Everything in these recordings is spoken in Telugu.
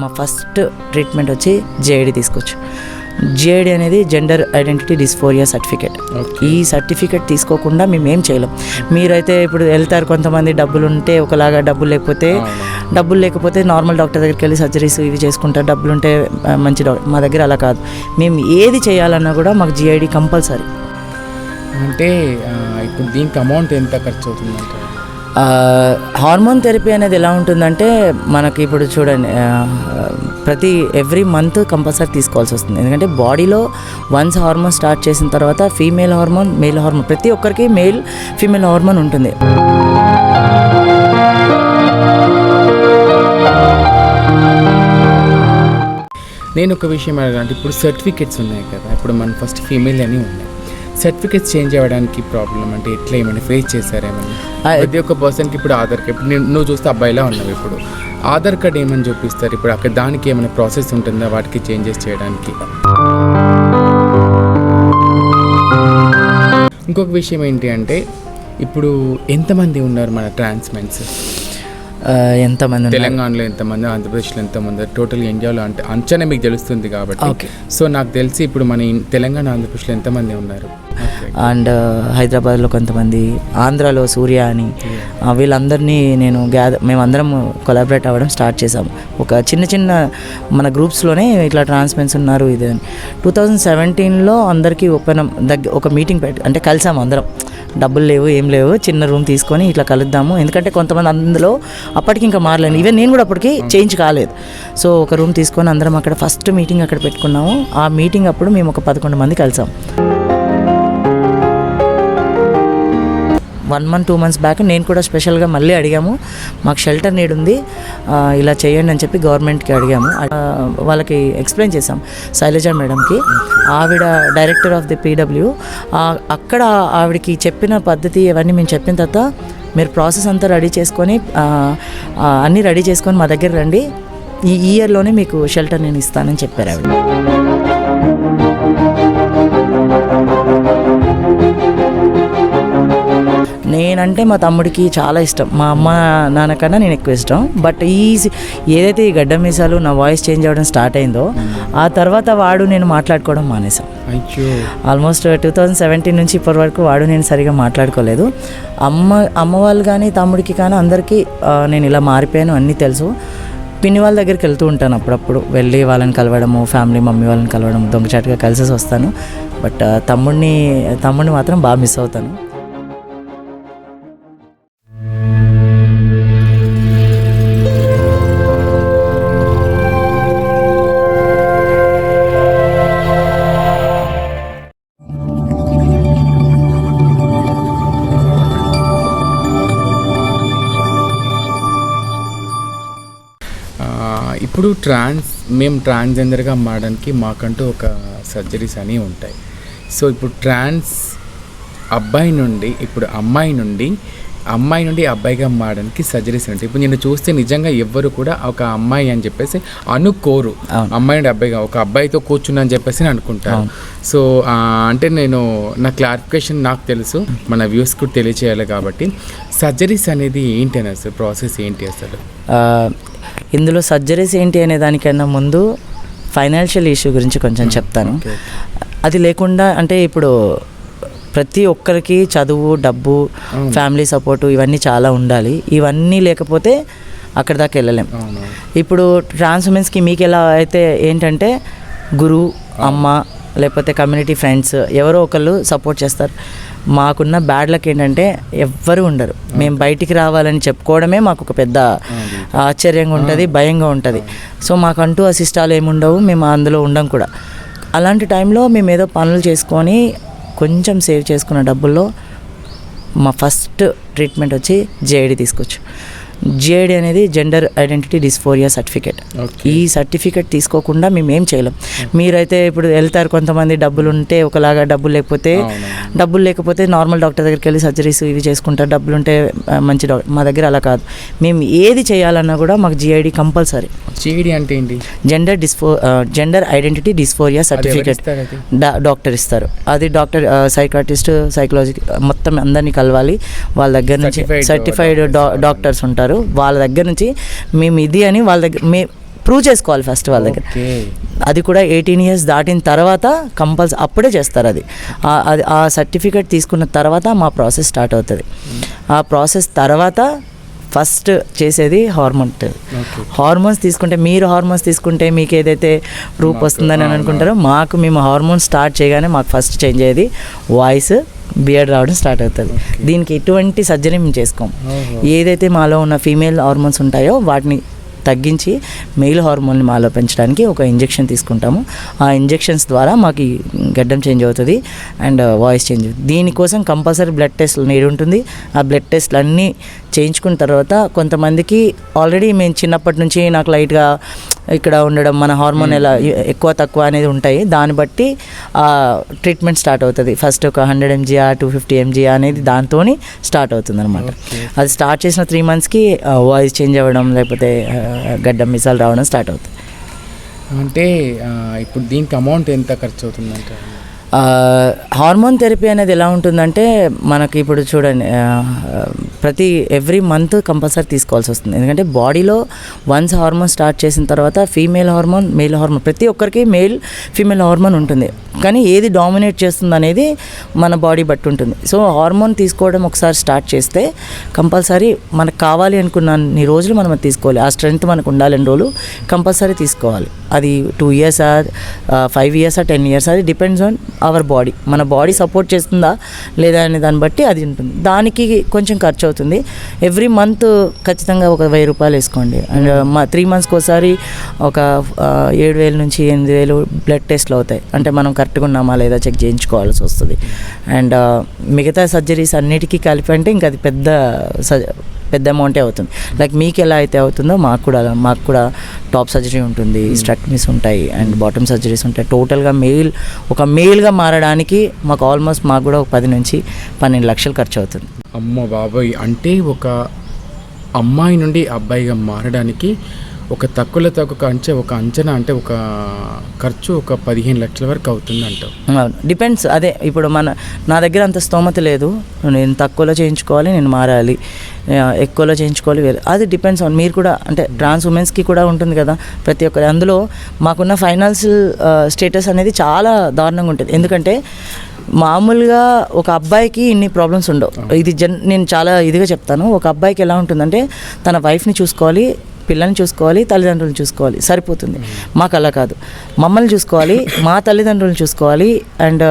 మా ఫస్ట్ ట్రీట్మెంట్ వచ్చి జేఐడి తీసుకోవచ్చు జేఐడి అనేది జెండర్ ఐడెంటిటీ డిస్ఫోరియా సర్టిఫికేట్ ఈ సర్టిఫికేట్ తీసుకోకుండా మేము ఏం చేయలేం. మీరైతే ఇప్పుడు వెళ్తారు కొంతమంది డబ్బులు ఉంటే ఒకలాగా డబ్బులు లేకపోతే డబ్బులు లేకపోతే నార్మల్ డాక్టర్ దగ్గరికి వెళ్ళి సర్జరీస్ ఇవి చేసుకుంటారు. డబ్బులు ఉంటే మంచి మా దగ్గర అలా కాదు. మేము ఏది చేయాలన్నా కూడా మాకు జిఐడి కంపల్సరీ. అంటే ఇప్పుడు దీనికి అమౌంట్ ఎంత ఖర్చు అవుతుంది హార్మోన్ థెరపీ అనేది ఎలా ఉంటుందంటే మనకి ఇప్పుడు చూడండి ప్రతి ఎవ్రీ మంత్ కంపల్సరీ తీసుకోవాల్సి వస్తుంది. ఎందుకంటే బాడీలో వన్స్ హార్మోన్ స్టార్ట్ చేసిన తర్వాత ఫీమేల్ హార్మోన్ మేల్ హార్మోన్ ప్రతి ఒక్కరికి మేల్ ఫీమేల్ హార్మోన్ ఉంటుంది. నేను ఒక విషయం అడగాలంటే ఇప్పుడు సర్టిఫికెట్స్ ఉన్నాయి కదా ఇప్పుడు మన ఫస్ట్ ఫీమేల్ అని ఉన్నాయి సర్టిఫికెట్స్ చేంజ్ అవ్వడానికి ప్రాబ్లం అంటే ఎట్లా ఏమైనా ఫేస్ చేశారేమని ప్రతి ఒక్క పర్సన్కి ఇప్పుడు ఆధార్ కార్డ్ ఇప్పుడు నువ్వు చూస్తే అబ్బాయిలా ఉన్నావు ఇప్పుడు. ఆధార్ కార్డ్ ఏమని చూపిస్తారు? ఇప్పుడు అక్కడ దానికి ఏమైనా ప్రాసెస్ ఉంటుందా వాటికి చేంజెస్ చేయడానికి? ఇంకొక విషయం ఏంటి అంటే ఇప్పుడు ఎంతమంది ఉన్నారు మన ట్రాన్స్మెన్స్ ఆ, ఎంతమంది? తెలంగాణలో ఎంతమంది ఆంధ్రప్రదేశ్లో ఎంతమంది టోటల్ ఇండియాలో అంటే అంచనా మీకు తెలుస్తుంది కాబట్టి. ఓకే. సో నాకు తెలిసి ఇప్పుడు మన తెలంగాణ ఆంధ్రప్రదేశ్లో ఎంతమంది ఉన్నారు? అండ్ హైదరాబాద్లో కొంతమంది ఆంధ్రాలో సూర్య అని. వీళ్ళందరినీ నేను గ్యాదర్ మేమందరం కొలాబరేట్ అవ్వడం స్టార్ట్ చేసాము ఒక చిన్న చిన్న మన గ్రూప్స్లోనే ఇట్లా ట్రాన్స్మెన్స్ ఉన్నారు ఇది అని టూ థౌజండ్ సెవెంటీన్లో అందరికీ ఓపెన్ దగ్గర ఒక మీటింగ్ పెట్టి అంటే కలిసాము అందరం. డబ్బులు లేవు ఏం లేవు చిన్న రూమ్ తీసుకొని ఇట్లా కలుద్దాము. ఎందుకంటే కొంతమంది అందులో అప్పటికి ఇంకా మారలేను ఈవెన్ నేను కూడా అప్పటికి చేంజ్ కాలేదు. సో ఒక రూమ్ తీసుకొని అందరం అక్కడ ఫస్ట్ మీటింగ్ అక్కడ పెట్టుకున్నాము. ఆ మీటింగ్ అప్పుడు మేము ఒక పదకొండు మంది కలిసాం. One month two months back నేను కూడా స్పెషల్గా మళ్ళీ అడిగాము మాకు షెల్టర్ నీడ్ ఉంది ఇలా చేయండి అని చెప్పి గవర్నమెంట్కి అడిగాము. వాళ్ళకి ఎక్స్ప్లెయిన్ చేశాం శైలజ మేడంకి. ఆవిడ డైరెక్టర్ ఆఫ్ ది పీడబ్ల్యూ అక్కడ ఆవిడకి చెప్పిన పద్ధతి అవన్నీ మేము చెప్పిన తర్వాత మీరు ప్రాసెస్ అంతా రెడీ చేసుకొని అన్నీ రెడీ చేసుకొని మా దగ్గర రండి. ఈ ఇయర్లోనే మీకు షెల్టర్ నేను ఇస్తానని చెప్పారు ఆవిడ. నేనంటే మా తమ్ముడికి చాలా ఇష్టం. మా అమ్మ నాన్నకన్నా నేను ఎక్కువ ఇష్టం. బట్ ఈ ఏదైతే ఈ గడ్డ మీసాలు నా వాయిస్ చేంజ్ అవ్వడం స్టార్ట్ అయిందో ఆ తర్వాత వాడు నేను మాట్లాడుకోవడం మానేశాం. అయ్యో. ఆల్మోస్ట్ టూ థౌజండ్ సెవెంటీన్ నుంచి ఇప్పటి వరకు వాడు నేను సరిగా మాట్లాడుకోలేదు. అమ్మ అమ్మ వాళ్ళు కానీ తమ్ముడికి కానీ అందరికీ నేను ఇలా మారిపోయాను అన్నీ తెలుసు. పిన్ని వాళ్ళ దగ్గరికి వెళ్తూ ఉంటాను అప్పుడప్పుడు. వెళ్ళి వాళ్ళని కలవడము ఫ్యామిలీ మమ్మీ వాళ్ళని కలవడం దొంగచాటుగా కలిసేసి వస్తాను. బట్ తమ్ముడిని తమ్ముడిని మాత్రం బాగా మిస్ అవుతాను. ఇప్పుడు ట్రాన్స్ మేము ట్రాన్స్జెండర్గా మారడానికి మాకంటూ ఒక సర్జరీస్ అనేవి ఉంటాయి. సో ఇప్పుడు ట్రాన్స్ అబ్బాయి నుండి ఇప్పుడు అమ్మాయి నుండి అమ్మాయి నుండి అబ్బాయిగా మారడానికి సర్జరీస్ ఉంటాయి ఇప్పుడు నేను చూస్తే నిజంగా ఎవ్వరు కూడా ఒక అమ్మాయి అని చెప్పేసి అనుకోరు. అమ్మాయి నుండి అబ్బాయిగా ఒక అబ్బాయితో కూర్చున్నా అని చెప్పేసి అనుకుంటారు. సో అంటే నేను నా క్లారిఫికేషన్ నాకు తెలుసు మన వ్యూస్ కూడా తెలియచేయాలి కాబట్టి. సర్జరీస్ అనేది ఏంటి అని అసలు ప్రాసెస్ ఏంటి అసలు? ఇందులో సర్జరీస్ ఏంటి అనే దానికన్నా ముందు ఫైనాన్షియల్ ఇష్యూ గురించి కొంచెం చెప్తాను. ఓకే. అది లేకుండా అంటే ఇప్పుడు ప్రతి ఒక్కరికి చదువు డబ్బు. ఫ్యామిలీ సపోర్టు ఇవన్నీ చాలా ఉండాలి. ఇవన్నీ లేకపోతే అక్కడ దాకా వెళ్ళలేం. ఇప్పుడు ట్రాన్స్ ఉమెన్స్కి మీకు ఎలా అయితే ఏంటంటే గురువు అమ్మ లేకపోతే కమ్యూనిటీ ఫ్రెండ్స్ ఎవరో ఒకళ్ళు సపోర్ట్ చేస్తారు. మాకున్న బ్యాడ్ లక్ ఏంటంటే ఎవ్వరు ఉండరు. మేము బయటికి రావాలని చెప్పుకోవడమే మాకు ఒక పెద్ద ఆశ్చర్యంగా ఉంటుంది భయంగా ఉంటుంది. సో మాకంటూ ఆ శిష్టాలు ఏముండవు మేము అందులో ఉండం కూడా. అలాంటి టైంలో మేము ఏదో పనులు చేసుకొని కొంచెం సేవ్ చేసుకున్న డబ్బుల్లో మా ఫస్ట్ ట్రీట్మెంట్ వచ్చి జేఐడి తీసుకోవచ్చు జేఐడి అనేది జెండర్ ఐడెంటిటీ డిస్ఫోరియా సర్టిఫికేట్. ఈ సర్టిఫికేట్ తీసుకోకుండా మేము ఏం చేయలేం. మీరైతే ఇప్పుడు వెళ్తారు కొంతమంది డబ్బులు ఉంటే ఒకలాగా డబ్బులు లేకపోతే. డబ్బులు లేకపోతే నార్మల్ డాక్టర్ దగ్గరికి వెళ్ళి సర్జరీస్ ఇవి చేసుకుంటారు. డబ్బులు ఉంటే మంచి డాక్టర్ మా దగ్గర అలా కాదు. మేము ఏది చేయాలన్నా కూడా మాకు జిఐడి కంపల్సరీ. చీడి అంటే ఏంటి? Gender డిస్ఫో gender identity dysphoria certificate doctor ఇస్తారు అది? డాక్టర్ సైకాటిస్ట్ సైకాలజీ మొత్తం అందరినీ కలవాలి. వాళ్ళ దగ్గర నుంచి సర్టిఫైడ్. డాక్టర్స్ ఉంటారు. వాళ్ళ దగ్గర నుంచి మేము ఇది అని వాళ్ళ దగ్గర మే ప్రూవ్ చేసుకోవాలి ఫస్ట్ వాళ్ళ దగ్గర. అది కూడా ఎయిటీన్ ఇయర్స్ దాటిన తర్వాత కంపల్సరీ అప్పుడే చేస్తారు అది. ఆ- అది ఆ సర్టిఫికేట్ తీసుకున్న తర్వాత మా ప్రాసెస్ స్టార్ట్ అవుతుంది. ఆ ప్రాసెస్ తర్వాత ఫస్ట్ చేసేది హార్మోన్ హార్మోన్స్ తీసుకుంటే మీరు హార్మోన్స్ తీసుకుంటే మీకు ఏదైతే రూప్ వస్తుందని. అనుకుంటారో మాకు మేము హార్మోన్స్ స్టార్ట్ చేయగానే మాకు ఫస్ట్ చేంజ్ అయ్యేది వాయిస్ బియర్డ్ రావడం స్టార్ట్ అవుతుంది. దీనికి ఎటువంటి సర్జరీ మేము చేసుకోం. ఏదైతే మాలో ఉన్న ఫీమేల్ హార్మోన్స్ ఉంటాయో వాటిని తగ్గించి మెయిల్ హార్మోన్ని మాలో పెంచడానికి ఒక ఇంజెక్షన్ తీసుకుంటాము. ఆ ఇంజెక్షన్స్ ద్వారా మాకు గడ్డం చేంజ్ అవుతుంది అండ్ వాయిస్ చేంజ్ అవుతుంది. దీనికోసం కంపల్సరీ బ్లడ్ టెస్ట్లు నీడు ఉంటుంది. ఆ బ్లడ్ టెస్ట్లు అన్నీ చేయించుకున్న తర్వాత కొంతమందికి ఆల్రెడీ మేము చిన్నప్పటి నుంచి నాకు లైట్గా ఇక్కడ ఉండడం మన హార్మోన్ ఎలా ఎక్కువ తక్కువ అనేది ఉంటాయి. దాన్ని బట్టి ఆ ట్రీట్మెంట్ స్టార్ట్ అవుతుంది. ఫస్ట్ ఒక hundred MG two fifty MG అనేది దాంతో స్టార్ట్ అవుతుంది అనమాట. అది స్టార్ట్ చేసిన త్రీ మంత్స్కి వాయిస్ చేంజ్ అవ్వడం లేకపోతే గడ్డం మిసాలు రావడం స్టార్ట్ అవుతుంది అంటే ఇప్పుడు దీనికి అమౌంట్ ఎంత ఖర్చు అవుతుందంటే హార్మోన్ థెరపీ అనేది ఎలా ఉంటుందంటే మనకి ఇప్పుడు చూడండి ప్రతి ఎవ్రీ మంత్ కంపల్సరీ తీసుకోవాల్సి వస్తుంది. ఎందుకంటే బాడీలో వన్స్ హార్మోన్ స్టార్ట్ చేసిన తర్వాత ఫీమేల్ హార్మోన్ మేల్ హార్మోన్ ప్రతి ఒక్కరికి మేల్ ఫీమేల్ హార్మోన్ ఉంటుంది. కానీ ఏది డామినేట్ చేస్తుంది అనేది మన బాడీ బట్టి ఉంటుంది. సో హార్మోన్ తీసుకోవడం ఒకసారి స్టార్ట్ చేస్తే కంపల్సరీ మనకు కావాలి అనుకున్న అన్ని రోజులు మనం తీసుకోవాలి. ఆ స్ట్రెంగ్త్ మనకు ఉండాలని రోజులు కంపల్సరీ తీసుకోవాలి. అది two years five years ten years అది డిపెండ్స్ ఆన్ అవర్ బాడీ. మన బాడీ సపోర్ట్ చేస్తుందా లేదా అనే దాన్ని బట్టి అది ఉంటుంది. దానికి కొంచెం ఖర్చు అవుతుంది. ఎవ్రీ మంత్ ఖచ్చితంగా ఒక వెయ్యి రూపాయలు వేసుకోండి. అండ్ మా త్రీ మంత్స్కి ఒకసారి ఒక ఏడు వేల నుంచి ఎనిమిది వేలు బ్లడ్ టెస్ట్లు అవుతాయి. అంటే మనం కరెక్ట్గా ఉన్నామా లేదా చెక్ చేయించుకోవాల్సి వస్తుంది. అండ్ మిగతా సర్జరీస్ అన్నిటికీ కలిపి అంటే ఇంకా అది పెద్ద పెద్ద అమౌంటే అవుతుంది. లైక్ మీకు ఎలా అయితే అవుతుందో మాకు కూడా అలా మాకు కూడా టాప్ సర్జరీ ఉంటుంది. స్ట్రక్టమీస్ ఉంటాయి అండ్ బాటమ్ సర్జరీస్ ఉంటాయి. టోటల్గా మెయిల్ ఒక మెయిల్గా మారడానికి మాకు ఆల్మోస్ట్ మాకు కూడా ఒక పది నుంచి పన్నెండు లక్షలు ఖర్చు అవుతుంది. అమ్మ బాబాయ్. అంటే ఒక అమ్మాయి నుండి అబ్బాయిగా మారడానికి ఒక తక్కువలో తక్కువ అంచే ఒక అంచనా అంటే ఒక ఖర్చు ఒక పదిహేను లక్షల వరకు అవుతుంది అంటావు డిపెండ్స్ అదే ఇప్పుడు మన నా దగ్గర అంత స్తోమత లేదు. నేను తక్కువలో చేయించుకోవాలి నేను మారాలి. ఎక్కువలో చేయించుకోవాలి వేరే. అది డిపెండ్స్ ఆన్ మీరు కూడా అంటే ట్రాన్స్ ఉమెన్స్కి కూడా ఉంటుంది కదా ప్రతి ఒక్కరి. అందులో మాకున్న ఫైనాన్షియల్ స్టేటస్ అనేది చాలా దారుణంగా ఉంటుంది. ఎందుకంటే మామూలుగా ఒక అబ్బాయికి ఇన్ని ప్రాబ్లమ్స్ ఉండవు. ఇది జన్ నేను చాలా ఇదిగా చెప్తాను. ఒక అబ్బాయికి ఎలా ఉంటుందంటే తన వైఫ్ని చూసుకోవాలి పిల్లల్ని చూసుకోవాలి తల్లిదండ్రులను చూసుకోవాలి. సరిపోతుంది. మాకు అలా కాదు. మమ్మల్ని చూసుకోవాలి మా తల్లిదండ్రులను చూసుకోవాలి అండ్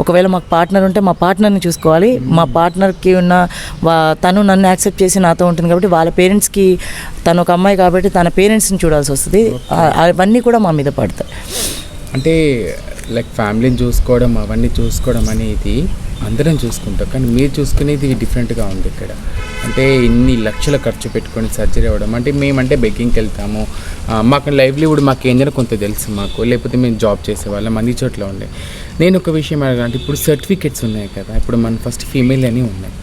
ఒకవేళ మాకు పార్ట్నర్ ఉంటే మా పార్ట్నర్ని చూసుకోవాలి. మా పార్ట్నర్కి ఉన్న వా- తను నన్ను యాక్సెప్ట్ చేసి నాతో ఉంటుంది కాబట్టి వాళ్ళ పేరెంట్స్కి తను ఒక అమ్మాయి కాబట్టి తన పేరెంట్స్ని చూడాల్సి వస్తుంది. అవన్నీ కూడా మా మీద పడతాయి. అంటే లైక్ ఫ్యామిలీని చూసుకోవడం అవన్నీ చూసుకోవడం అనేది అందరం చూసుకుంటాం. కానీ మీరు చూసుకునేది డిఫరెంట్గా ఉంది ఇక్కడ. అంటే ఇన్ని లక్షల ఖర్చు పెట్టుకొని సర్జరీ అవ్వడం. అంటే మేమంటే బెగ్గింగ్కి వెళ్తాము. మాకు లైవ్లీవుడ్ మాకు ఏంటంటే కొంత తెలుసు మాకు. లేకపోతే మేము జాబ్ చేసేవాళ్ళం అన్ని చోట్ల ఉండే. నేను ఒక విషయం అడగాలంటే ఇప్పుడు సర్టిఫికెట్స్ ఉన్నాయి కదా. ఇప్పుడు మన ఫస్ట్ ఫీమేల్ అని ఉన్నాయి.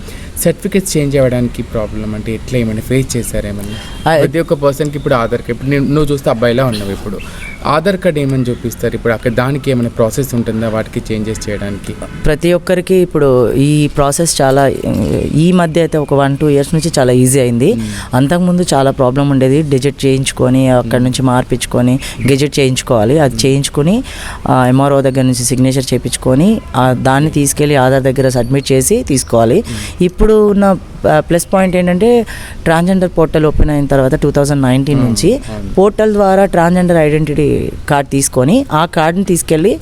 సర్టిఫికేట్స్ చేంజ్ అవ్వడానికి ప్రాబ్లం అంటే ఎట్లా ఏమైనా ఫేస్ చేశారేమన్నా ప్రతి ఒక్క పర్సన్కి ఇప్పుడు ఆధార్ కార్డ్ ఇప్పుడు నేను- నువ్వు చూస్తే అబ్బాయిలా ఉన్నావు ఇప్పుడు. ఆధార్ కార్డ్ ఏమని చూపిస్తారు? ఇప్పుడు అక్కడ దానికి ఏమైనా ప్రాసెస్ ఉంటుందా వాటికి చేంజెస్ చేయడానికి? ప్రతి ఒక్కరికి ఇప్పుడు ఈ ప్రాసెస్ చాలా ఈ మధ్య అయితే ఒక వన్ టూ ఇయర్స్ నుంచి చాలా ఈజీ అయింది. అంతకుముందు చాలా ప్రాబ్లం ఉండేది. డిజిట్ చేయించుకొని అక్కడ నుంచి మార్పించుకొని గెజెట్ చేయించుకోవాలి. అది చేయించుకొని ఎంఆర్ఓ దగ్గర నుంచి సిగ్నేచర్ చేయించుకొని దాన్ని తీసుకెళ్ళి ఆధార్ దగ్గర సబ్మిట్ చేసి తీసుకోవాలి. ఇప్పుడు ఇప్పుడు ఉన్న ప్లస్ పాయింట్ ఏంటంటే ట్రాన్స్జెండర్ పోర్టల్ ఓపెన్ అయిన తర్వాత టూ థౌజండ్ నైన్టీన్ నుంచి అవును. పోర్టల్ ద్వారా ట్రాన్స్జెండర్ ఐడెంటిటీ కార్డ్ తీసుకొని ఆ కార్డ్ని తీసుకెళ్ళి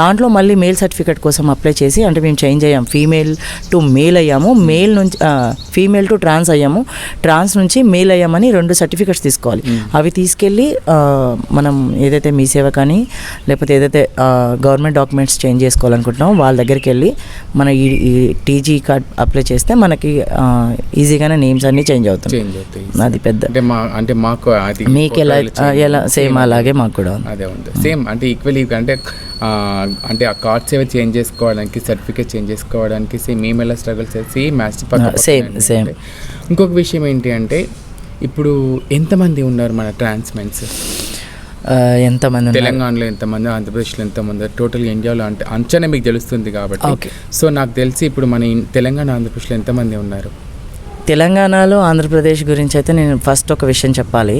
దాంట్లో మళ్ళీ మేల్ సర్టిఫికేట్ కోసం అప్లై చేసి అంటే మేము చేంజ్ అయ్యాం. ఫీమేల్ టు మేల్ అయ్యాము. మేల్ నుంచి ఫీమేల్ టు ట్రాన్స్ అయ్యాము. ట్రాన్స్ నుంచి మేల్ అయ్యామని రెండు సర్టిఫికేట్స్ తీసుకోవాలి. అవి తీసుకెళ్ళి మనం ఏదైతే మీ సేవ కానీ లేకపోతే ఏదైతే గవర్నమెంట్ డాక్యుమెంట్స్ చేంజ్ చేసుకోవాలనుకుంటున్నామో వాళ్ళ దగ్గరికి వెళ్ళి మన ఈ ఈ టీజీ కార్డ్ అప్లై చేస్తే మనకి ఈజీగానే నేమ్స్ అన్నీ చేంజ్ అవుతాయి. అది పెద్ద అంటే మా అంటే మాకు అది మీకు ఎలా ఎలా. సేమ్ అలాగే మాకు కూడా అదే ఉంది. సేమ్ అంటే ఈక్వల్లీ అంటే అంటే ఆ కార్డ్స్ ఏవో చేంజ్ చేసుకోవడానికి సర్టిఫికేట్ చేంజ్ చేసుకోవడానికి సేమ్ మేము ఎలా స్ట్రగుల్ చేసి సేమ్ మ్యాచ్ same, same. ఇంకొక విషయం ఏంటి అంటే ఇప్పుడు ఎంతమంది ఉన్నారు మన ట్రాన్స్మెన్స్ ఆ, ఎంతమంది? తెలంగాణలో ఎంతమంది ఆంధ్రప్రదేశ్లో ఎంతమంది టోటల్ ఇండియాలో అంటే అంచనా మీకు తెలుస్తుంది కాబట్టి. సో నాకు తెలిసి ఇప్పుడు మన తెలంగాణ ఆంధ్రప్రదేశ్లో ఎంతమంది ఉన్నారు తెలంగాణలో ఆంధ్రప్రదేశ్ గురించి అయితే నేను ఫస్ట్ ఒక విషయం చెప్పాలి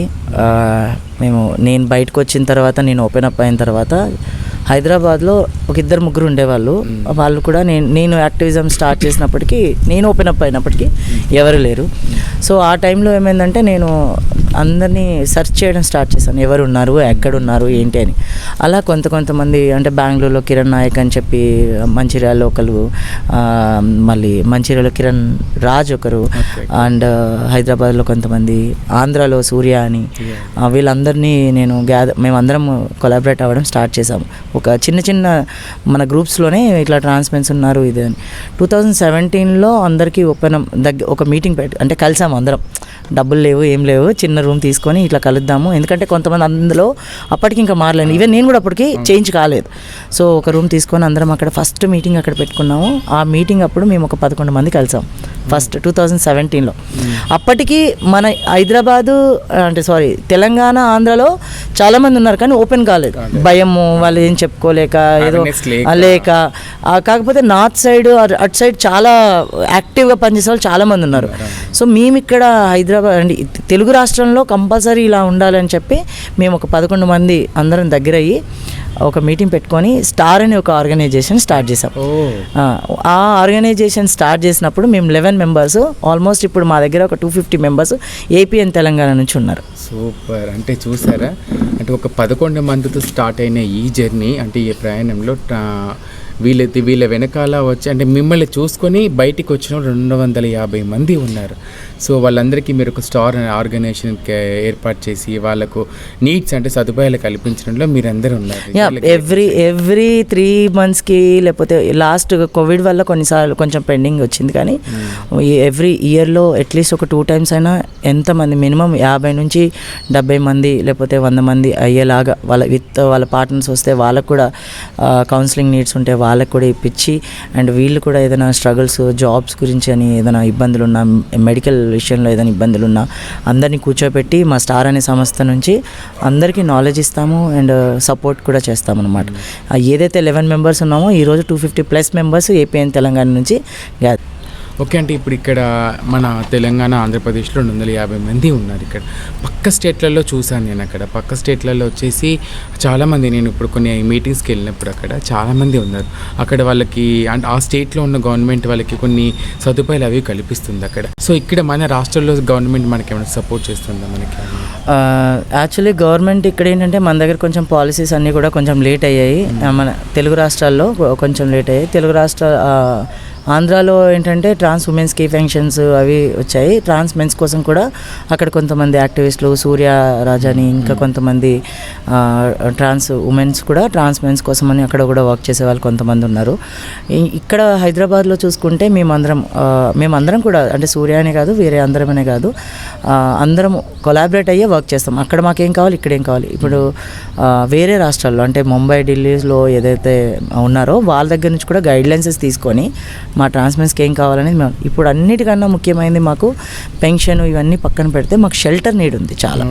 మేము నేను బయటకు వచ్చిన తర్వాత నేను ఓపెన్ అప్ అయిన తర్వాత హైదరాబాద్లో ఒక ఇద్దరు ముగ్గురు ఉండేవాళ్ళు. వాళ్ళు కూడా నేను నేను యాక్టివిజం స్టార్ట్ చేసినప్పటికీ నేను ఓపెన్ అప్ అయినప్పటికీ ఎవరు లేరు. సో ఆ టైంలో ఏమైందంటే నేను అందరినీ సెర్చ్ చేయడం స్టార్ట్ చేశాను. ఎవరు ఉన్నారు ఎక్కడ ఉన్నారు ఏంటి అని. అలా కొంత కొంతమంది అంటే బెంగళూరులో కిరణ్ నాయక్ అని చెప్పి మంచిర్యాలలో ఒకరు మళ్ళీ మంచిర్యాలలో కిరణ్ రాజ్ ఒకరు. అండ్ హైదరాబాద్లో కొంతమంది ఆంధ్రాలో సూర్య అని. వీళ్ళందరినీ నేను గ్యాదర్ మేమందరం కొలాబరేట్ అవ్వడం స్టార్ట్ చేసాము ఒక చిన్న చిన్న మన గ్రూప్స్లోనే ఇట్లా ట్రాన్స్మెన్స్ ఉన్నారు ఇది అని. టూ థౌజండ్ సెవెంటీన్లో అందరికీ ఓపెన్ దగ్గర ఒక మీటింగ్ పెట్టి అంటే కలిసాము అందరం. డబ్బులు లేవు ఏం లేవు చిన్న రూమ్ తీసుకొని ఇట్లా కలుద్దాము. ఎందుకంటే కొంతమంది అందులో అప్పటికి ఇంకా మారలేను ఈవెన్ నేను కూడా అప్పటికి చేంజ్ కాలేదు. సో ఒక రూమ్ తీసుకొని అందరం అక్కడ ఫస్ట్ మీటింగ్ అక్కడ పెట్టుకున్నాము. ఆ మీటింగ్ అప్పుడు మేము ఒక పదకొండు మంది కలిసాం. ఫస్ట్ టూ థౌజండ్ సెవెంటీన్లో అప్పటికి మన హైదరాబాదు అంటే సారీ తెలంగాణ ఆంధ్రలో చాలామంది ఉన్నారు కానీ ఓపెన్ కాలేదు. భయము వాళ్ళు ఏం చెప్పుకోలేక ఏదో లేక. కాకపోతే నార్త్ సైడ్ అటు- అటు సైడ్ చాలా యాక్టివ్గా పనిచేసే వాళ్ళు చాలామంది ఉన్నారు. సో మేము ఇక్కడ హైదరాబాద్ అంటే తెలుగు రాష్ట్రంలో కంపల్సరీ ఇలా ఉండాలని చెప్పి మేము ఒక పదకొండు మంది అందరం దగ్గర అయ్యి ఒక మీటింగ్ పెట్టుకొని స్టార్ అనే ఒక ఆర్గనైజేషన్ స్టార్ట్ చేసాం ఆ, ఆర్గనైజేషన్ స్టార్ట్ చేసినప్పుడు మేము లెవెన్ మెంబర్స్ ఆల్మోస్ట్ ఇప్పుడు మా దగ్గర ఒక two fifty members AP and Telangana నుంచి ఉన్నారు. సూపర్. అంటే చూసారా? అంటే ఒక పదకొండు మందితో స్టార్ట్ అయిన ఈ జర్నీ అంటే ఈ ప్రయాణంలో వీళ్ళ వీళ్ళ వెనకాల వచ్చి అంటే మిమ్మల్ని చూసుకొని బయటికి వచ్చిన రెండు వందల యాభై మంది ఉన్నారు. సో వాళ్ళందరికీ మీరు ఒక స్టార్ ఆర్గనైజేషన్ ఏర్పాటు చేసి వాళ్ళకు నీడ్స్ అంటే సదుపాయాలు కల్పించడంలో మీరందరూ ఉన్నారు. ఎవ్రీ ఎవ్రీ త్రీ మంత్స్కి లేకపోతే లాస్ట్ కోవిడ్ వల్ల కొన్నిసార్లు కొంచెం పెండింగ్ వచ్చింది కానీ ఎవ్రీ ఇయర్లో అట్లీస్ట్ ఒక టూ టైమ్స్ అయినా ఎంతమంది మినిమం యాభై నుంచి డెబ్బై మంది లేకపోతే వంద మంది అయ్యేలాగా వాళ్ళ విత్ వాళ్ళ పార్ట్నర్స్ వస్తే వాళ్ళకు కూడా కౌన్సిలింగ్ నీడ్స్ ఉంటే వాళ్ళకు కూడా ఇప్పించి అండ్ వీళ్ళు కూడా ఏదైనా స్ట్రగుల్స్ జాబ్స్ గురించి అని ఏదైనా ఇబ్బందులు ఉన్నా మెడికల్ విషయంలో ఏదైనా ఇబ్బందులు ఉన్నా అందరినీ కూర్చోపెట్టి మా స్టార్ అనే సంస్థ నుంచి అందరికీ నాలెడ్జ్ ఇస్తాము అండ్ uh, సపోర్ట్ కూడా చేస్తామన్నమాట. ఏదైతే లెవెన్ మెంబర్స్ ఉన్నామో ఈరోజు two fifty plus members AP and Telangana నుంచి ఓకే అంటే ఇప్పుడు ఇక్కడ మన తెలంగాణ ఆంధ్రప్రదేశ్లో రెండు వందల యాభై మంది ఉన్నారు ఇక్కడ. పక్క స్టేట్లలో చూశాను నేను అక్కడ. పక్క స్టేట్లలో వచ్చేసి చాలామంది నేను ఇప్పుడు కొన్ని మీటింగ్స్కి వెళ్ళినప్పుడు అక్కడ చాలామంది ఉన్నారు. అక్కడ వాళ్ళకి అంటే ఆ స్టేట్లో ఉన్న గవర్నమెంట్ వాళ్ళకి కొన్ని సదుపాయాలు అవి కల్పిస్తుంది అక్కడ. సో ఇక్కడ మన రాష్ట్రంలో గవర్నమెంట్ మనకి ఏమైనా సపోర్ట్ చేస్తుందా మనకి? యాక్చువల్లీ గవర్నమెంట్ ఇక్కడ ఏంటంటే మన దగ్గర కొంచెం పాలసీస్ అన్నీ కూడా కొంచెం లేట్ అయ్యాయి. ఆ, మన తెలుగు రాష్ట్రాల్లో కొంచెం లేట్ అయ్యాయి. తెలుగు రాష్ట్ర ఆంధ్రాలో ఏంటంటే ట్రాన్స్ ఉమెన్స్కి ఫంక్షన్స్ అవి వచ్చాయి. ట్రాన్స్ మెన్స్ కోసం కూడా అక్కడ కొంతమంది యాక్టివిస్టులు సూర్య రాజాని ఇంకా కొంతమంది ట్రాన్స్ ఉమెన్స్ కూడా ట్రాన్స్ మెన్స్ కోసం అని అక్కడ కూడా వర్క్ చేసే వాళ్ళు కొంతమంది ఉన్నారు. ఇక్కడ హైదరాబాద్లో చూసుకుంటే మేమందరం మేమందరం కూడా అంటే సూర్య అనే కాదు వేరే అందరమనే కాదు అందరం కొలాబరేట్ అయ్యే వర్క్ చేస్తాం. అక్కడ మాకేం కావాలి ఇక్కడ ఏం కావాలి? ఇప్పుడు వేరే రాష్ట్రాల్లో అంటే ముంబై ఢిల్లీలో ఏదైతే ఉన్నారో వాళ్ళ దగ్గర నుంచి కూడా గైడ్ లైన్సెస్ తీసుకొని మా ట్రాన్స్మెన్స్కి ఏం కావాలనేది మేము ఇప్పుడు అన్నిటికన్నా ముఖ్యమైనది మాకు పెన్షన్ ఇవన్నీ పక్కన పెడితే మాకు షెల్టర్ నీడ్ ఉంది చాలా.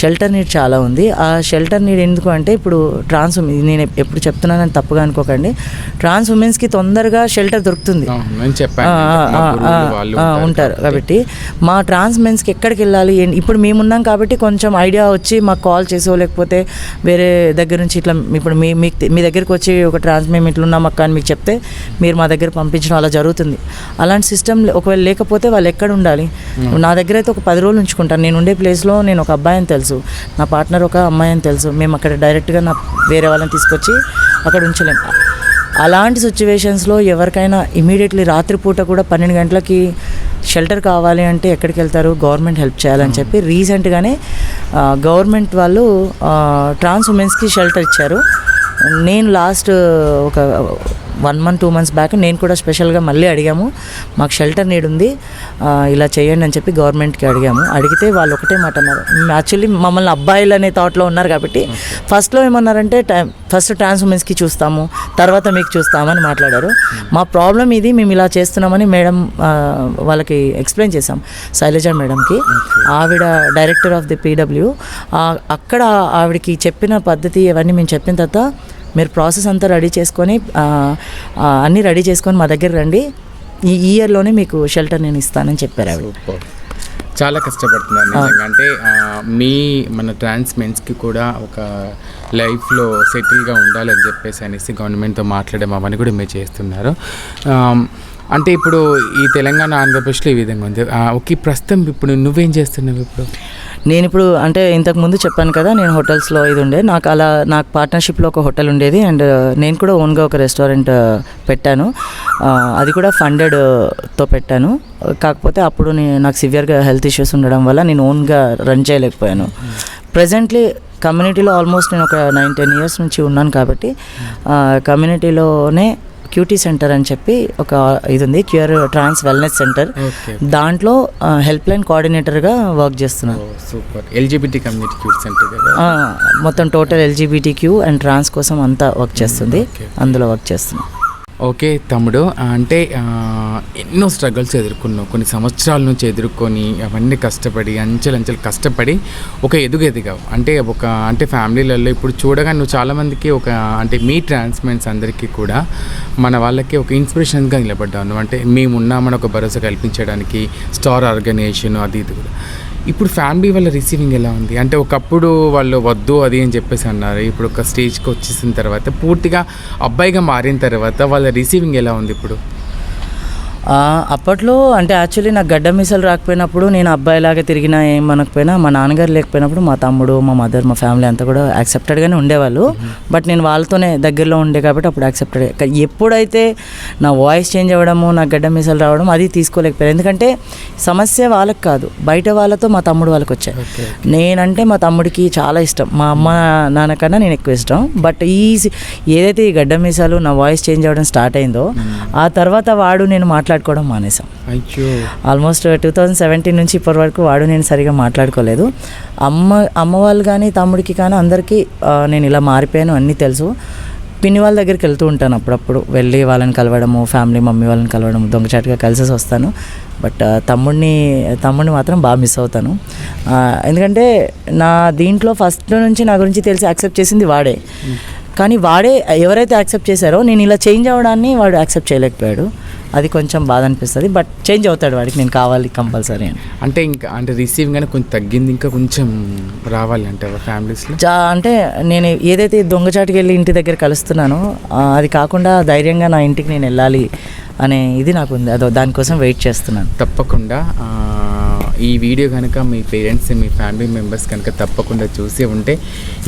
షెల్టర్ నీడ్ చాలా ఉంది. ఆ షెల్టర్ నీడ్ ఎందుకు అంటే ఇప్పుడు ట్రాన్స్ నేను ఎప్పుడు చెప్తున్నానని తప్పుగా అనుకోకండి. ట్రాన్స్ ఉమెన్స్కి తొందరగా షెల్టర్ దొరుకుతుంది. ఉంటారు కాబట్టి. మా ట్రాన్స్ మెన్స్కి ఎక్కడికి వెళ్ళాలి? ఇప్పుడు మేమున్నాం కాబట్టి కొంచెం ఐడియా వచ్చి మాకు కాల్ చేసో లేకపోతే వేరే దగ్గర నుంచి ఇట్లా ఇప్పుడు మీ మీ దగ్గరికి వచ్చి ఒక ట్రాన్స్ మేము ఇట్లా ఉన్నాం అక్క అని మీకు చెప్తే మీరు మా దగ్గర పంపించడం అలా జరుగుతుంది. అలాంటి సిస్టమ్ ఒకవేళ లేకపోతే వాళ్ళు ఎక్కడ ఉండాలి? నా దగ్గర అయితే ఒక పది రోజులు ఉంచుకుంటాను. నేను ఉండే ప్లేస్లో నేను ఒక అబ్బాయి అని తెలుసు. నా పార్ట్నర్ ఒక అమ్మాయి అని తెలుసు. మేము అక్కడ డైరెక్ట్గా నా వేరే వాళ్ళని తీసుకొచ్చి అక్కడ ఉంచలేం. అలాంటి సిచ్యువేషన్స్లో ఎవరికైనా ఇమీడియట్లీ రాత్రిపూట కూడా పన్నెండు గంటలకి షెల్టర్ కావాలి అంటే ఎక్కడికి వెళ్తారు? గవర్నమెంట్ హెల్ప్ చేయాలని చెప్పి రీసెంట్గానే గవర్నమెంట్ వాళ్ళు ట్రాన్స్ ఉమెన్స్కి షెల్టర్ ఇచ్చారు. నేను లాస్ట్ ఒక one month two months back నేను కూడా స్పెషల్గా మళ్ళీ అడిగాము మాకు షెల్టర్ నీడ్ ఉంది ఇలా చేయండి అని చెప్పి గవర్నమెంట్కి అడిగాము. అడిగితే వాళ్ళు ఒకటే మాట అన్నారు. యాక్చువల్లీ మమ్మల్ని అబ్బాయిలు అనే థాట్లో ఉన్నారు కాబట్టి ఫస్ట్లో ఏమన్నారంటే టైం ఫస్ట్ ట్రాన్స్మెన్స్కి చూస్తాము తర్వాత మీకు చూస్తామని మాట్లాడారు. మా ప్రాబ్లం ఇది మేము ఇలా చేస్తున్నామని మేడం వాళ్ళకి ఎక్స్ప్లెయిన్ చేశాం శైలజ మేడంకి. ఆవిడ డైరెక్టర్ ఆఫ్ ది పీడబ్ల్యూ అక్కడ ఆవిడకి చెప్పిన పద్ధతి ఇవన్నీ మేము చెప్పిన తర్వాత మీరు ప్రాసెస్ అంతా రెడీ చేసుకొని అన్నీ రెడీ చేసుకొని మా దగ్గర రండి. ఈ ఇయర్లోనే మీకు షెల్టర్ నేను ఇస్తానని చెప్పారు ఆవిడ. చాలా కష్టపడుతున్నారు నిజంగా. అంటే మీ మన ట్రాన్స్ మెన్స్కి కూడా ఒక లైఫ్లో సెటిల్గా ఉండాలని చెప్పేసి అనేసి గవర్నమెంట్తో మాట్లాడడం అవన్నీ కూడా మీరు చేస్తున్నారు. అంటే ఇప్పుడు ఈ తెలంగాణ ఆంధ్రప్రదేశ్లో ఈ విధంగా ఉంది. ఓకే ప్రస్తుతం ఇప్పుడు నువ్వేం చేస్తున్నావు ఇప్పుడు? నేను ఇప్పుడు అంటే ఇంతకుముందు చెప్పాను కదా నేను హోటల్స్లో ఇది ఉండే. నాకు అలా నాకు పార్ట్నర్షిప్లో ఒక హోటల్ ఉండేది అండ్ నేను కూడా ఓన్గా ఒక రెస్టారెంట్ పెట్టాను. అది కూడా ఫండెడ్తో పెట్టాను. కాకపోతే అప్పుడు నేను నాకు సివియర్గా హెల్త్ ఇష్యూస్ ఉండడం వల్ల నేను ఓన్గా రన్ చేయలేకపోయాను. ప్రజెంట్లీ కమ్యూనిటీలో ఆల్మోస్ట్ నేను ఒక నైన్ టెన్ ఇయర్స్ నుంచి ఉన్నాను కాబట్టి కమ్యూనిటీలోనే క్యూటీ సెంటర్ అని చెప్పి ఒక ఇది ఉంది క్యూర్ ట్రాన్స్ వెల్నెస్ సెంటర్. దాంట్లో హెల్ప్ లైన్ కోఆర్డినేటర్గా వర్క్ చేస్తున్నాను సూపర్. ఎల్జిబిటీ కమ్యూనిటీ సెంటర్ మొత్తం total LGBT Q and trans కోసం అంతా వర్క్ చేస్తుంది. అందులో వర్క్ చేస్తున్నాం. ఓకే తమ్ముడు అంటే ఎన్నో స్ట్రగుల్స్ ఎదుర్కొన్నావు. కొన్ని సంవత్సరాల నుంచి ఎదుర్కొని అవన్నీ కష్టపడి అంచెలంచెలు కష్టపడి ఒక ఎదుగు ఎదిగావు అంటే ఒక అంటే ఫ్యామిలీలలో ఇప్పుడు చూడగా నువ్వు చాలామందికి ఒక అంటే మీ ట్రాన్స్మెంట్స్ అందరికీ కూడా మన వాళ్ళకి ఒక ఇన్స్పిరేషన్గా నిలబడ్డావు. అంటే మేము ఉన్నామని ఒక భరోసా కల్పించడానికి స్టార్ ఆర్గనైజేషన్ అది ఇది కూడా. ఇప్పుడు ఫ్యామిలీ వాళ్ళ రిసీవింగ్ ఎలా ఉంది? అంటే ఒకప్పుడు వాళ్ళు వద్దు అది అని చెప్పేసి అన్నారు. ఇప్పుడు ఒక స్టేజ్కి వచ్చేసిన తర్వాత పూర్తిగా అబ్బాయిగా మారిన తర్వాత వాళ్ళ రిసీవింగ్ ఎలా ఉంది ఇప్పుడు? అప్పట్లో అంటే యాక్చువల్లీ నాకు గడ్డ మీసలు రాకపోయినప్పుడు నేను అబ్బాయిలాగా తిరిగినా ఏం మనకపోయినా మా నాన్నగారు లేకపోయినప్పుడు మా తమ్ముడు మా మదర్ మా ఫ్యామిలీ అంతా కూడా యాక్సెప్టెడ్గానే ఉండేవాళ్ళు. బట్ నేను వాళ్ళతోనే దగ్గరలో ఉండే కాబట్టి అప్పుడు యాక్సెప్టెడ్ ఎప్పుడైతే నా వాయిస్ చేంజ్ అవ్వడము నా గడ్డ మీసలు రావడం అది తీసుకోలేకపోయారు ఎందుకంటే సమస్య వాళ్ళకి కాదు బయట వాళ్ళతో మా తమ్ముడు వాళ్ళకి వచ్చాయి. నేనంటే మా తమ్ముడికి చాలా ఇష్టం. మా అమ్మ నాన్నకన్నా నేను ఎక్కువ ఇష్టం. బట్ ఈ ఏదైతే ఈ గడ్డ మీసాలు నా వాయిస్ చేంజ్ అవ్వడం స్టార్ట్ అయిందో ఆ తర్వాత వాడు నేను మాట్లాడుకోవడం మానేసాం ఆల్మోస్ట్ టూ థౌజండ్ సెవెంటీన్ నుంచి ఇప్పటి వరకు వాడు నేను సరిగా మాట్లాడుకోలేదు. అమ్మ అమ్మ వాళ్ళు కానీ తమ్ముడికి కానీ అందరికీ నేను ఇలా మారిపోయాను అన్నీ తెలుసు. పిన్ని వాళ్ళ దగ్గరికి వెళ్తూ ఉంటాను అప్పుడప్పుడు. వెళ్ళి వాళ్ళని కలవడము ఫ్యామిలీ మమ్మీ వాళ్ళని కలవడం దొంగచాటుగా కలిసేసి వస్తాను. బట్ తమ్ముడిని తమ్ముడిని మాత్రం బాగా మిస్ అవుతాను. ఎందుకంటే నా దీంట్లో ఫస్ట్ నుంచి నా గురించి తెలిసి యాక్సెప్ట్ చేసింది వాడే. కానీ వాడే ఎవరైతే యాక్సెప్ట్ చేశారో నేను ఇలా చేంజ్ అవ్వడాన్ని వాడు యాక్సెప్ట్ చేయలేకపోయాడు. అది కొంచెం బాధ అనిపిస్తుంది. బట్ చేంజ్ అవుతాడు వాడికి. నేను కావాలి కంపల్సరీ అని. అంటే ఇంకా అంటే రిసీవింగ్ అని కొంచెం తగ్గింది. ఇంకా కొంచెం రావాలి అంటే ఫ్యామిలీస్లో చా అంటే నేను ఏదైతే దొంగచాటుకి వెళ్ళి ఇంటి దగ్గర కలుస్తున్నానో అది కాకుండా ధైర్యంగా నా ఇంటికి నేను వెళ్ళాలి అనే ఇది నాకు ఉంది. అదో దానికోసం వెయిట్ చేస్తున్నాను. తప్పకుండా. ఈ వీడియో కనుక మీ పేరెంట్స్ మీ ఫ్యామిలీ మెంబర్స్ కనుక తప్పకుండా చూసి ఉంటే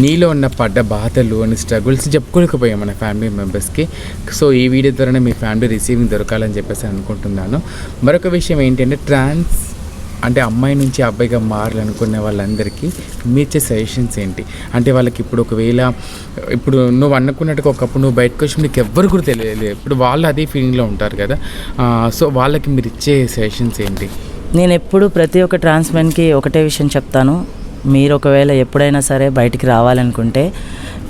నీలో ఉన్న పడ్డ బాధలు అని స్ట్రగుల్స్ చెప్పుకోలేకపోయాం మన ఫ్యామిలీ మెంబర్స్కి సో ఈ వీడియో ద్వారానే మీ ఫ్యామిలీ రిసీవింగ్ దొరకాలని చెప్పేసి అనుకుంటున్నాను. మరొక విషయం ఏంటంటే ట్రాన్స్ అంటే అమ్మాయి నుంచి అబ్బాయిగా మారాలనుకునే వాళ్ళందరికీ మీరిచ్చే ఇచ్చే సజెషన్స్ ఏంటి? అంటే వాళ్ళకి ఇప్పుడు ఒకవేళ ఇప్పుడు నువ్వు అనుకున్నట్టుగా ఒకప్పుడు నువ్వు బయటకు వచ్చి నీకు ఎవ్వరు కూడా తెలియలేదు. ఇప్పుడు వాళ్ళు అదే ఫీలింగ్లో ఉంటారు కదా. సో వాళ్ళకి మీరు ఇచ్చే సజెషన్స్ ఏంటి? నేను ఎప్పుడు ప్రతి ఒక్క ట్రాన్స్మెన్కి ఒకటే విషయం చెప్తాను. మీరు ఒకవేళ ఎప్పుడైనా సరే బయటికి రావాలనుకుంటే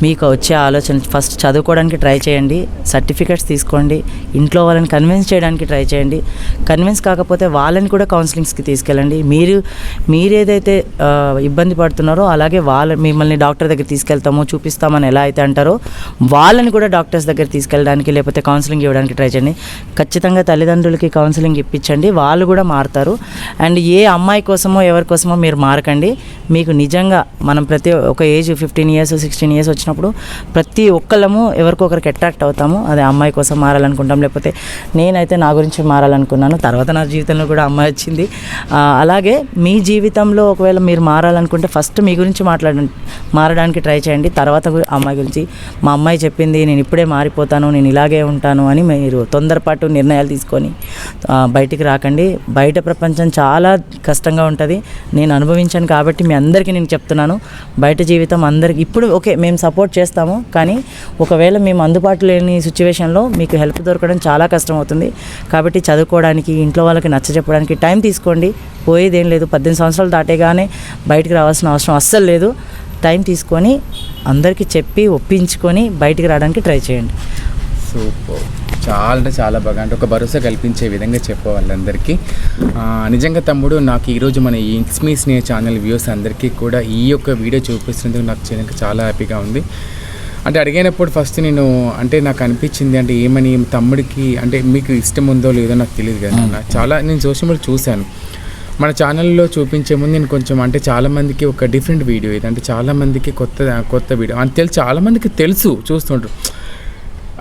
మీకు వచ్చే ఆలోచన ఫస్ట్ చదువుకోవడానికి ట్రై చేయండి సర్టిఫికెట్స్ తీసుకోండి ఇంట్లో వాళ్ళని కన్విన్స్ చేయడానికి ట్రై చేయండి. కన్విన్స్ కాకపోతే వాళ్ళని కూడా కౌన్సిలింగ్స్కి తీసుకెళ్ళండి. మీరు మీరేదైతే ఇబ్బంది పడుతున్నారో అలాగే వాళ్ళ మిమ్మల్ని డాక్టర్ దగ్గర తీసుకెళ్తామో చూపిస్తామని ఎలా అయితే అంటారో వాళ్ళని కూడా డాక్టర్స్ దగ్గర తీసుకెళ్ళడానికి లేకపోతే కౌన్సిలింగ్ ఇవ్వడానికి ట్రై చేయండి. ఖచ్చితంగా తల్లిదండ్రులకి కౌన్సిలింగ్ ఇప్పించండి. వాళ్ళు కూడా మారుతారు. అండ్ ఏ అమ్మాయి కోసమో ఎవరి కోసమో మీరు మారకండి. మీ మీకు నిజంగా మనం ప్రతి ఒక age fifteen years sixteen years వచ్చినప్పుడు ప్రతి ఒక్కళ్ళము ఎవరికొకరికి అట్రాక్ట్ అవుతాము. అదే అమ్మాయి కోసం మారాలనుకుంటాం. లేకపోతే నేనైతే నా గురించి మారాలనుకున్నాను. తర్వాత నా జీవితంలో కూడా అమ్మాయి వచ్చింది. అలాగే మీ జీవితంలో ఒకవేళ మీరు మారాలనుకుంటే ఫస్ట్ మీ గురించి మాట్లాడ మారడానికి ట్రై చేయండి. తర్వాత అమ్మాయి గురించి మా అమ్మాయి చెప్పింది నేను ఇప్పుడే మారిపోతాను నేను ఇలాగే ఉంటాను అని మీరు తొందరపాటు నిర్ణయాలు తీసుకొని బయటికి రాకండి. బయట ప్రపంచం చాలా కష్టంగా ఉంటుంది. నేను అనుభవించాను కాబట్టి మీ అందరికీ నేను చెప్తున్నాను బయట జీవితం అందరికి ఇప్పుడు ఓకే మేము సపోర్ట్ చేస్తాము కానీ ఒకవేళ మేము అందుబాటు లేని సిచ్యువేషన్లో మీకు హెల్ప్ దొరకడం చాలా కష్టం అవుతుంది కాబట్టి చదువుకోవడానికి ఇంట్లో వాళ్ళకి నచ్చ చెప్పడానికి టైం తీసుకోండి. పోయేది ఏం లేదు. పద్దెనిమిది సంవత్సరాలు దాటేగానే బయటకు రావాల్సిన అవసరం అస్సలు లేదు. టైం తీసుకొని అందరికీ చెప్పి ఒప్పించుకొని బయటికి రావడానికి ట్రై చేయండి. సూపర్. చాలా అంటే చాలా బాగా అంటే ఒక భరోసా కల్పించే విధంగా చెప్పే వాళ్ళందరికీ ఆ, నిజంగా తమ్ముడు నాకు ఈరోజు మన ఈ ఇన్స్మీ స్నేహ ఛానల్ వ్యూస్ అందరికీ కూడా ఈ యొక్క వీడియో చూపిస్తున్నందుకు నాకు చాలా హ్యాపీగా ఉంది. అంటే అడిగినప్పుడు ఫస్ట్ నేను అంటే నాకు అనిపించింది అంటే ఏమని తమ్ముడికి అంటే మీకు ఇష్టం ఉందో లేదో నాకు తెలియదు కదా నాన్న చాలా నేను సోషల్ మీడియా చూశాను. మన ఛానల్లో చూపించే ముందు నేను కొంచెం అంటే చాలా మందికి ఒక డిఫరెంట్ వీడియో ఇది. అంటే చాలా మందికి కొత్త కొత్త వీడియో. అని తెలుసు చాలా మందికి తెలుసు చూస్తుంటారు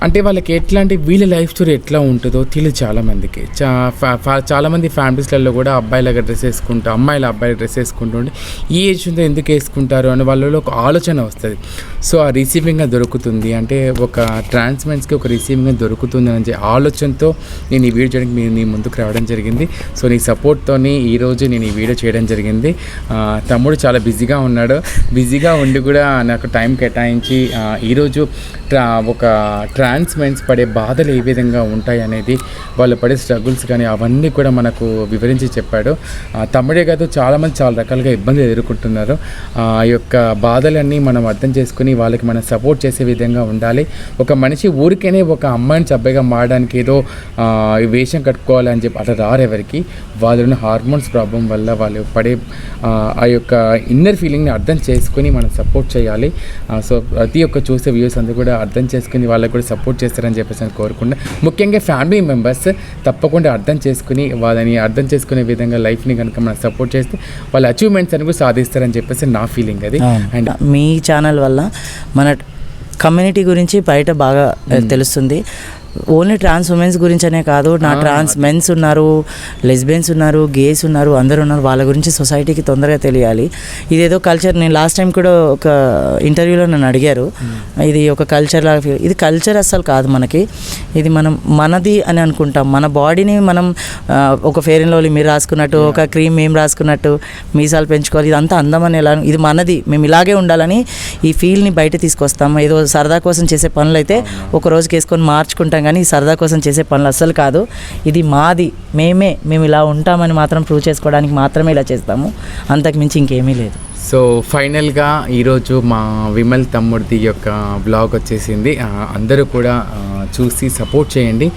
అంటే వాళ్ళకి ఎట్లాంటి వీళ్ళ లైఫ్ స్టోరీ ఎట్లా ఉంటుందో తెలియదు చాలామందికి. చా ఫ్యా ఫా- ఫ్యామిలీస్లలో కూడా అబ్బాయిలాగా డ్రెస్ వేసుకుంటూ అమ్మాయిల అబ్బాయిల డ్రెస్ వేసుకుంటూ ఈ ఏజ్ ఉందో ఎందుకు వేసుకుంటారు అని వాళ్ళలో ఒక ఆలోచన వస్తుంది. సో ఆ రిసీవింగ్గా దొరుకుతుంది. అంటే ఒక ట్రాన్స్మెంట్స్కి ఒక రిసీవింగ్గా దొరుకుతుంది అని చెప్పి ఆలోచనతో నేను ఈ వీడియో చేయడానికి మీ నీ ముందుకు రావడం జరిగింది. సో నీ సపోర్ట్తోని ఈరోజు నేను ఈ వీడియో చేయడం జరిగింది. తమ్ముడు చాలా బిజీగా ఉన్నాడు. బిజీగా ఉండి కూడా నాకు టైం కేటాయించి ఈరోజు ట్రా ట్రాన్స్ ట్రాన్స్మెంట్స్ పడే బాధలు ఏ విధంగా ఉంటాయి అనేది వాళ్ళు పడే స్ట్రగుల్స్ కానీ అవన్నీ కూడా మనకు వివరించి చెప్పాడు. ఆ, తమ్ముడే కాదు చాలామంది చాలా రకాలుగా ఇబ్బందులు ఎదుర్కొంటున్నారు. ఆ యొక్క బాధలన్నీ మనం అర్థం చేసుకుని వాళ్ళకి మనం సపోర్ట్ చేసే విధంగా ఉండాలి. ఒక మనిషి ఊరికేనే ఒక అమ్మాయిని చబ్బాయిగా మారడానికి ఏదో వేషం కట్టుకోవాలని చెప్పి అట్లా రారు ఎవరికి. వాళ్ళున్న హార్మోన్స్ ప్రాబ్లం వల్ల వాళ్ళు పడే ఆ, యొక్క ఇన్నర్ ఫీలింగ్ని అర్థం చేసుకుని మనం సపోర్ట్ చేయాలి. సో ప్రతి ఒక్క చూసే వ్యూస్ అందరూ కూడా అర్థం చేసుకుని వాళ్ళకి కూడా సపోర్ట్ చేస్తారని చెప్పేసి అని కోరుకుంటా ముఖ్యంగా ఫ్యామిలీ మెంబర్స్ తప్పకుండా అర్థం చేసుకుని వాళ్ళని అర్థం చేసుకునే విధంగా లైఫ్ని కనుక మనం సపోర్ట్ చేస్తే వాళ్ళ అచీవ్మెంట్స్ అని కూడా సాధిస్తారని చెప్పేసి నా ఫీలింగ్ అది. అండ్ మీ ఛానల్ వల్ల మన కమ్యూనిటీ గురించి బయట బాగా. తెలుస్తుంది. ఓన్లీ ట్రాన్స్ ఉమెన్స్ గురించి అనే కాదు నా. ట్రాన్స్ మెన్స్ ఉన్నారు లెస్బియన్స్ ఉన్నారు గేస్ ఉన్నారు అందరూ ఉన్నారు వాళ్ళ గురించి సొసైటీకి తొందరగా తెలియాలి. ఇదేదో కల్చర్ నేను లాస్ట్ టైం కూడా ఒక ఇంటర్వ్యూలో నన్ను అడిగారు. ఇది ఒక కల్చర్ లాగా ఇది కల్చర్ అస్సలు కాదు మనకి. ఇది మనం మనది అని అనుకుంటాం. మన బాడీని మనం ఒక ఫెయిర్ అండ్ లవ్లీ మీరు రాసుకున్నట్టు ఒక క్రీమ్ మేము రాసుకున్నట్టు మీసాలు పెంచుకోవాలి ఇదంతా అందం అని ఎలా ఇది మనది మేము ఇలాగే ఉండాలని ఈ ఫీల్ని బయట తీసుకొస్తాం. ఏదో సరదా కోసం చేసే పనులు అయితే ఒక రోజుకి వేసుకొని మార్చుకుంటాం కానీ ఈ సరదా కోసం చేసే పనులు అస్సలు కాదు. ఇది మాది. మేమే. మేము ఇలా ఉంటామని మాత్రం ప్రూవ్ చేసుకోవడానికి మాత్రమే ఇలా చేస్తాము. అంతకు మించి ఇంకేమీ లేదు. సో ఫైనల్గా ఈరోజు మా విమల్ తమ్ముడిది యొక్క బ్లాగ్ వచ్చేసింది. అందరూ కూడా చూసి సపోర్ట్ చేయండి.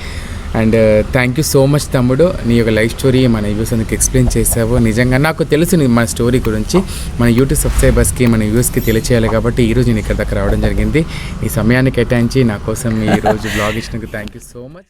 And thank you so much తమ్ముడు. నీ యొక్క లైఫ్ స్టోరీ మన వ్యూస్ అందుకు ఎక్స్ప్లెయిన్ చేసావు నిజంగా నాకు తెలుసు మన స్టోరీ గురించి. మన యూట్యూబ్ సబ్స్క్రైబర్స్కి మన వ్యూస్కి తెలియచేయాలి కాబట్టి ఈరోజు నేను ఇక్కడ దాకా రావడం జరిగింది. ఈ సమయాన్ని కేటాయించి నా కోసం ఈ రోజు బ్లాగ్ ఇచ్చినందుకు థ్యాంక్ యూ సో మచ్